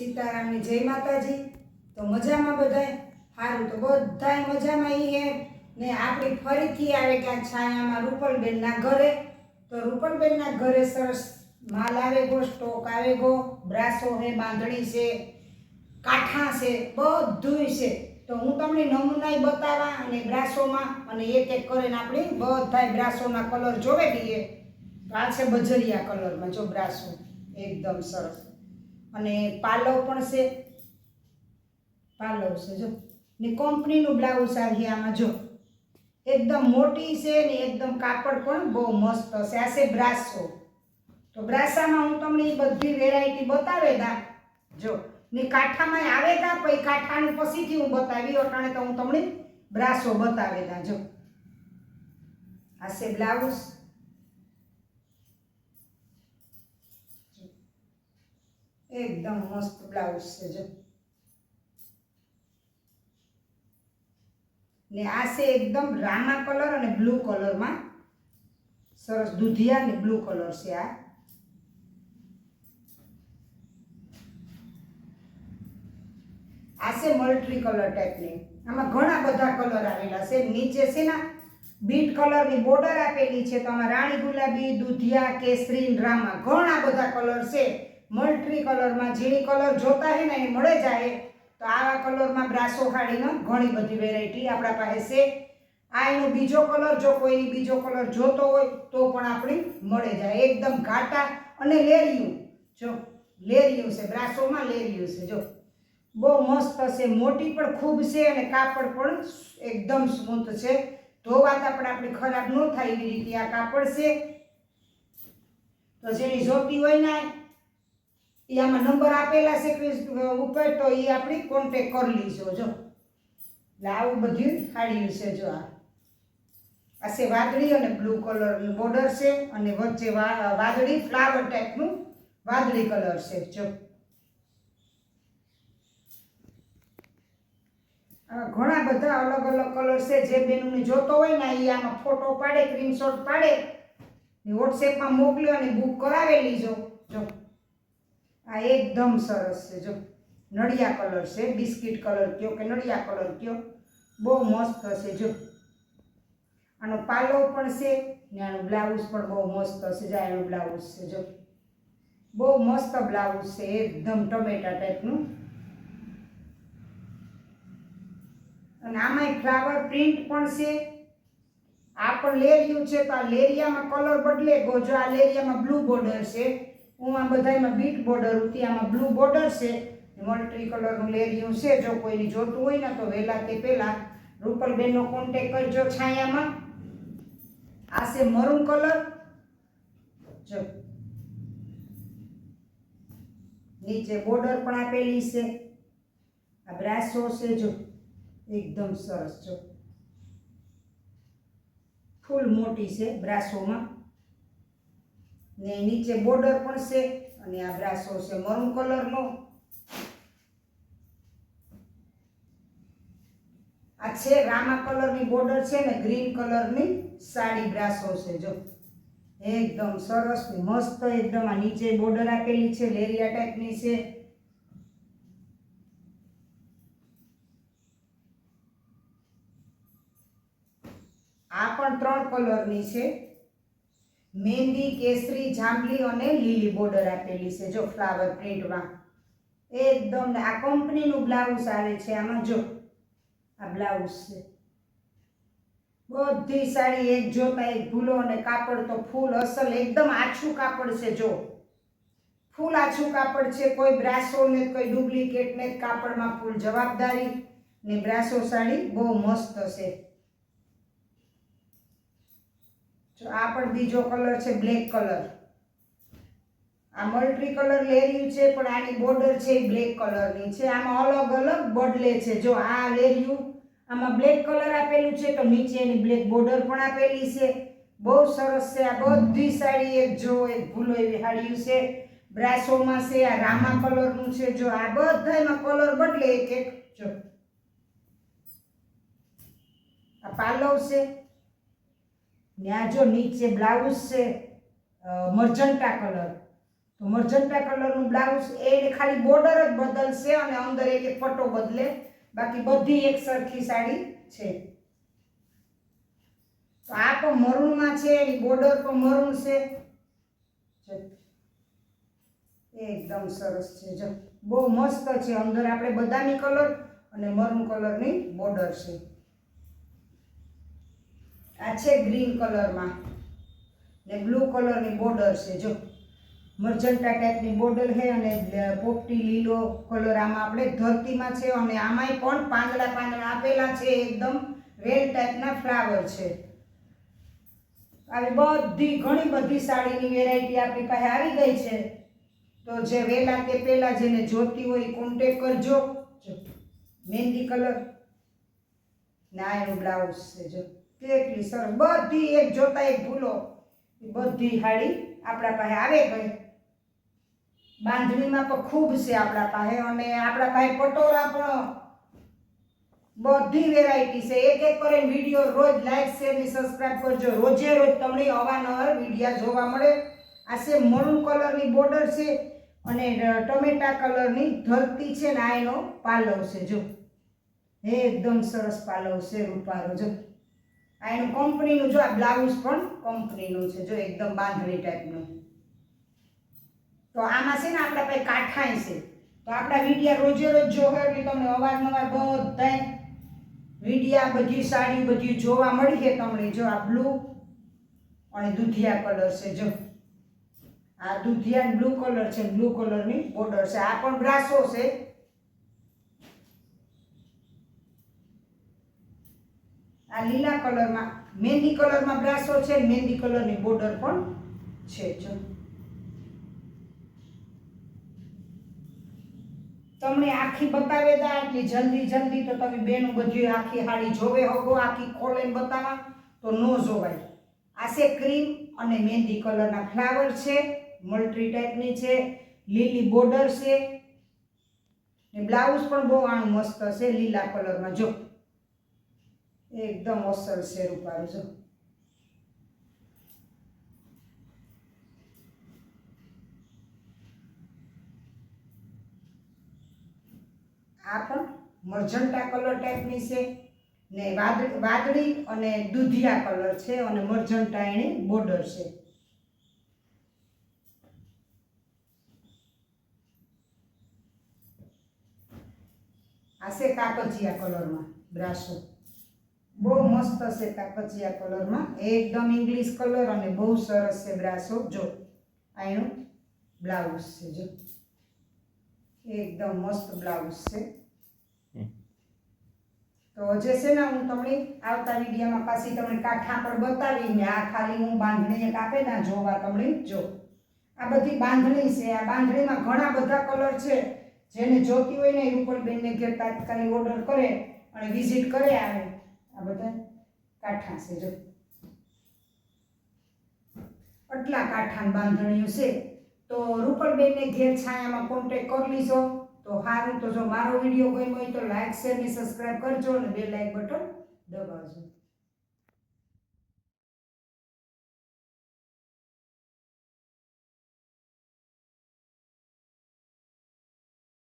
સીતારામની જય માતાજી. તો મજામાં બધાય? સારું તો બધાય મજામાં એ હે. ને આપણી ફરીથી આવે ક્યાં છાયામાં રૂપલબેનના ઘરે. તો રૂપલબેનના ઘરે સરસ માલ આવે ગો, સ્ટોક આવે ગો, બ્રાસો હે, બાંધણી છે, કાઠા છે, બધુંય છે. તો હું તમને નમૂનાય બતાવવા અને બ્રાસોમાં અને એક એક કરીને આપણે બધાય બ્રાસોના કલર જોવે લઈએ તો આ છે બજરિયા કલરમાં, જો બ્રાસો. એકદમ સરસ. અને પાલવ પણ છે. પાલવ છે, જો. ને કંપનીનું બ્લાઉઝ આવી આમાં, જો. એકદમ મોટી છે ને એકદમ કાપડ પણ બહુ મસ્ત છે. આ છે બ્રાસો. તો બ્રાસામાં હું તમને એ બધી વેરાયટી બતાવે દા, જો. ને કાંઠામાં આવે દા પછી કાંઠાનું પછીથી હું બતાવી અટાણે તો હું તમને બ્રાસો બતાવે દા, જો. આ છે બ્લાઉઝ. એકદમ મસ્ત બ્લાઉઝ છે, જો. ને આ છે એકદમ રામા કલર અને બ્લુ કલરમાં સરસ દૂધિયા ને બ્લુ કલર છે આ. આ છે મલ્ટ્રી કલર ટાઈપની આમાં ઘણા બધા કલર આવેલા છે. નીચે છે ને, બીટ કલરની બોર્ડર આપેલી છે. તો આમાં રાણી ગુલાબી, દૂધિયા કેસરી રામા, ઘણા બધા કલર છે. મલ્ટ્રી કલરમાં જે કલર જોતા હે ને એ મળે જાય, તો આવા કલરમાં બ્રાસો ખાડીનો ઘણી બધી વેરાયટી આપણા પાસે છે. આ એનો બીજો કલર જો કોઈ બીજો કલર જોતો હોય, તો પણ આપણે મળે જાય. એકદમ ઘાટા અને લેરિયું. જો, લેરિયું છે, બ્રાસોમાં લેરિયું છે, જો. બહુ મસ્ત છે, મોટી પણ ખૂબ છે અને કાપડ પણ એકદમ સ્મૂથ છે. ધોવાતા આપણે આપણે ખરાબ ન થાય એવી રીતે આ કાપડ છે. તો જેની જોતી હોય ને એ આમાં નંબર આપેલા છે કે ઉપર, તો એ આપણી કોન્ટેક કરી લીજો, જો. એટલે આવું બધું સાડી છે, જો આ. આ છે વાદળી અને બ્લુ કલરનું બોર્ડર છે અને વચ્ચે વાદળી ફ્લાવર ટાઈપનું વાદળી કલર છે, જો. ઘણા બધા અલગ અલગ કલર છે, જે બેનને જોતો હોય ને એ આમાં ફોટો પાડે સ્ક્રીનશોટ પાડે વોટ્સએપમાં મોકલ્યો અને બુક કરાવેલી જો જો. આ એકદમ સરસ છે. જો નડિયા કલર છે, બિસ્કિટ કલર કયો કે નડિયા કલર કયો, બહુ મસ્ત છે જો. આનો પાલો પણ છે ને આનો બ્લાઉઝ પણ બહુ મસ્ત છે જો એનું બ્લાઉઝ છે જો. બહુ મસ્ત બ્લાઉઝ છે, એકદમ ટમેટા ટાઈપનું. અને આમાંય ફ્લાવર પ્રિન્ટ પણ છે. આ પણ લેરિયું છે તો આ લેરિયામાં કલર બદલે ગો. જો આ લેરિયામાં બ્લુ બોર્ડર છે હું આ બધામાં બીટ બોર્ડર હતી આમાં બ્લુ બોર્ડર છે મલ્ટી કલરનું લેરિયું છે, જો કોઈને જોતું હોય ને તો વહેલા તે પહેલાં રૂપલબેનનો કોન્ટેક કરજો છાયામાં. આ છે મરૂન કલર. જો. નીચે બોર્ડર પણ આપેલી છે. આ બ્રાસો છે, જો. એકદમ સરસ, જો. ફૂલ મોટી છે બ્રાસોમાં. ને નીચે બોર્ડર પણ છે અને આ બ્રાસો છે મરૂન કલરનો આ છે રામા કલરની બોર્ડર છે ને ગ્રીન કલરની સાડી બ્રાસો છે જો. એકદમ સરસ મસ્ત એકદમ આ નીચે બોર્ડર આપેલી છે, લેરિયા ટાઈપની છે. આ પણ ત્રણ કલરની છે. મહેંદી કેસરી, જાંબલી અને લીલી બોર્ડર આપેલી છે. જો ફ્લાવર પ્રિન્ટમાં. એકદમ આ કંપનીનું બ્લાઉઝ આવે છે. આમાં જો. આ બ્લાઉઝ છે. બધી સાડી એક જોતા એક ભૂલો અને કાપડ તો ફૂલ અસલ એકદમ આછું કાપડ છે. જો. ફૂલ આછું કાપડ છે. કોઈ બ્રાસો ને કોઈ ડુપ્લિકેટ ને કાપડમાં ફૂલ જવાબદારી. ને બ્રાસો સાડી બહુ મસ્ત છે. જો આ પણ બીજો કલર છે, બ્લેક કલર. આ મલ્ટી કલર લેરિયું છે, પણ આની બોર્ડર છે એ બ્લેક કલરની છે. આમાં અલગ અલગ બદલે છે. જો આ લેરિયું આમાં બ્લેક કલર આપેલું છે, તો નીચે એની બ્લેક બોર્ડર પણ આપેલી છે. બહુ સરસ છે. આ બધી સાડી એક જો એક ભૂલો એવી હાડ્યું છે. બ્રાસોમાં છે, આ રામા કલરનું છે. જો આ બધામાં કલર બદલે એક એક, જો. આ પાલવ છે. ને આ જો નીચે બ્લાઉઝ છે મર્જન્ટા કલર. તો મર્જન્ટા કલરનું બ્લાઉઝ એ ખાલી બોર્ડર જ બદલશે અને અંદર એક એક પટ્ટો બદલે. બાકી બધી એક સરખી સાડી છે. તો આ પણ મરૂનમાં છે, એની બોર્ડર પણ મરૂન છે. એકદમ સરસ છે. જો, બહુ મસ્ત છે. અંદર આપણે બદામી કલર અને મરૂન કલરની બોર્ડર છે. આ છે ગ્રીન કલરમાં. ને બ્લુ કલરની બોર્ડર છે, જો. મર્જન્ટા ટાઈપની બોર્ડર છે અને પોપટી લીલો કલર આમાં આપણે ધરતીમાં છે અને આમાંય પણ પાંદડા પાંદડા આપેલા છે, એકદમ વેલ ટાઈપના ફ્લાવર છે. આવી બધી ઘણી બધી સાડીની વેરાયટી આપણી પાસે આવી ગઈ છે. તો જે વહેલા તે પહેલાં જેને જોતી હોય કોન્ટેક કરજો. જો. મહેંદી કલર. ના એનું બ્લાઉઝ છે, જો. કેટલી સરસ. બધી એક જોતા એક ભૂલો. બધી હાડી આપણા પાસે આવે ગઈ બાંધણીમાં પણ ખૂબ છે આપણા પાસે અને આપણા પાસે પટોળા પણ. બધી વેરાયટી છે. એક એક કરીને વીડિયો રોજ લાઈક શેર ને સબસ્ક્રાઇબ કરજો. રોજે રોજ તમને અવારનવાર વિડીયા જોવા મળે. આ છે મરૂન કલરની બોર્ડર છે અને ટમેટા કલરની ધરતી છે ને આ એનો પાલવ છે. જો. એકદમ સરસ પાલવ છે, રૂપારો. જો. આ એનું કંપનીનું જો આ બ્લાઉઝ પણ કંપનીનું છે, જો એકદમ બાંધણી ટાઈપનું. તો આમાં છે ને આપણા પાસે કાંઠાય છે. તો આપણા વિડીયા રોજે રોજ જોવે એટલે તમને અવારનવાર બધા વિડીયા, બધી સાડી, બધી જોવા મળી છે તમને. જો આ બ્લુ અને દૂધિયા કલર છે, જો. આ દૂધિયા બ્લુ કલર છે, બ્લુ કલરની બોર્ડર છે. આ પણ બ્રાસો છે. આ લીલા કલરમાં, મહેંદી કલરમાં બ્રાસો છે, મહેંદી કલરની બોર્ડર પણ છે, જો. તમને આખી બતાવે તા એટલી જલ્દી જલ્દી તો તમે બેનું બધું આખી હાડી જોવે હોગો, આખી ખોલીને બતાવા, તો ન જોવાય. આ છે ક્રીમ અને મહેંદી કલરના ફ્લાવર છે, મલ્ટી ટાઈપની છે, લીલી બોર્ડર છે, ને બ્લાઉઝ પણ બહુ આણું મસ્ત છે, લીલા કલરમાં. જો. એકદમ અસર છે રૂપારું જો આ પણ મર્જન્ટા કલર ટાઈપની છે ને વાદળી અને દૂધિયા કલર છે અને મર્જન્ટા એની બોર્ડર છે. આ છે કાકજીયા કલરમાં બ્રાસો. બહુ મસ્ત છે કાપચિયા કલરમાં. એકદમ ઇંગ્લિશ કલર અને બહુ સરસ છે બ્રાસો. જો. આ એનું બ્લાઉઝ છે જો. એકદમ મસ્ત બ્લાઉઝ છે. તો જે છે ને હું તમને આવતા વિડીયોમાં પાછી તમને કાંઠા પર બતાવીને આ ખાલી હું બાંધણી એક આપે ના જોવા તમને જો. આ બધી બાંધણી છે આ બાંધણીમાં ઘણા બધા કલર છે. જેને જોતી હોય ને એ રૂપલબેનને ઘેર તાત્કાલિક ઓર્ડર કરે અને વિઝિટ કરે આવે. આ બધા કાંઠા છે, જો. આટલા કાંઠાની બાંધણીઓ છે. તો રૂપલબેનને ઘેર છાયામાં કોન્ટેક કરી લીધો તો સારું, તો જો મારો વીડિયો ગમ્યો હોય તો લાઈક શેર ને સબસ્ક્રાઈબ કરજો અને બે લાઈક બટન દબાવજો.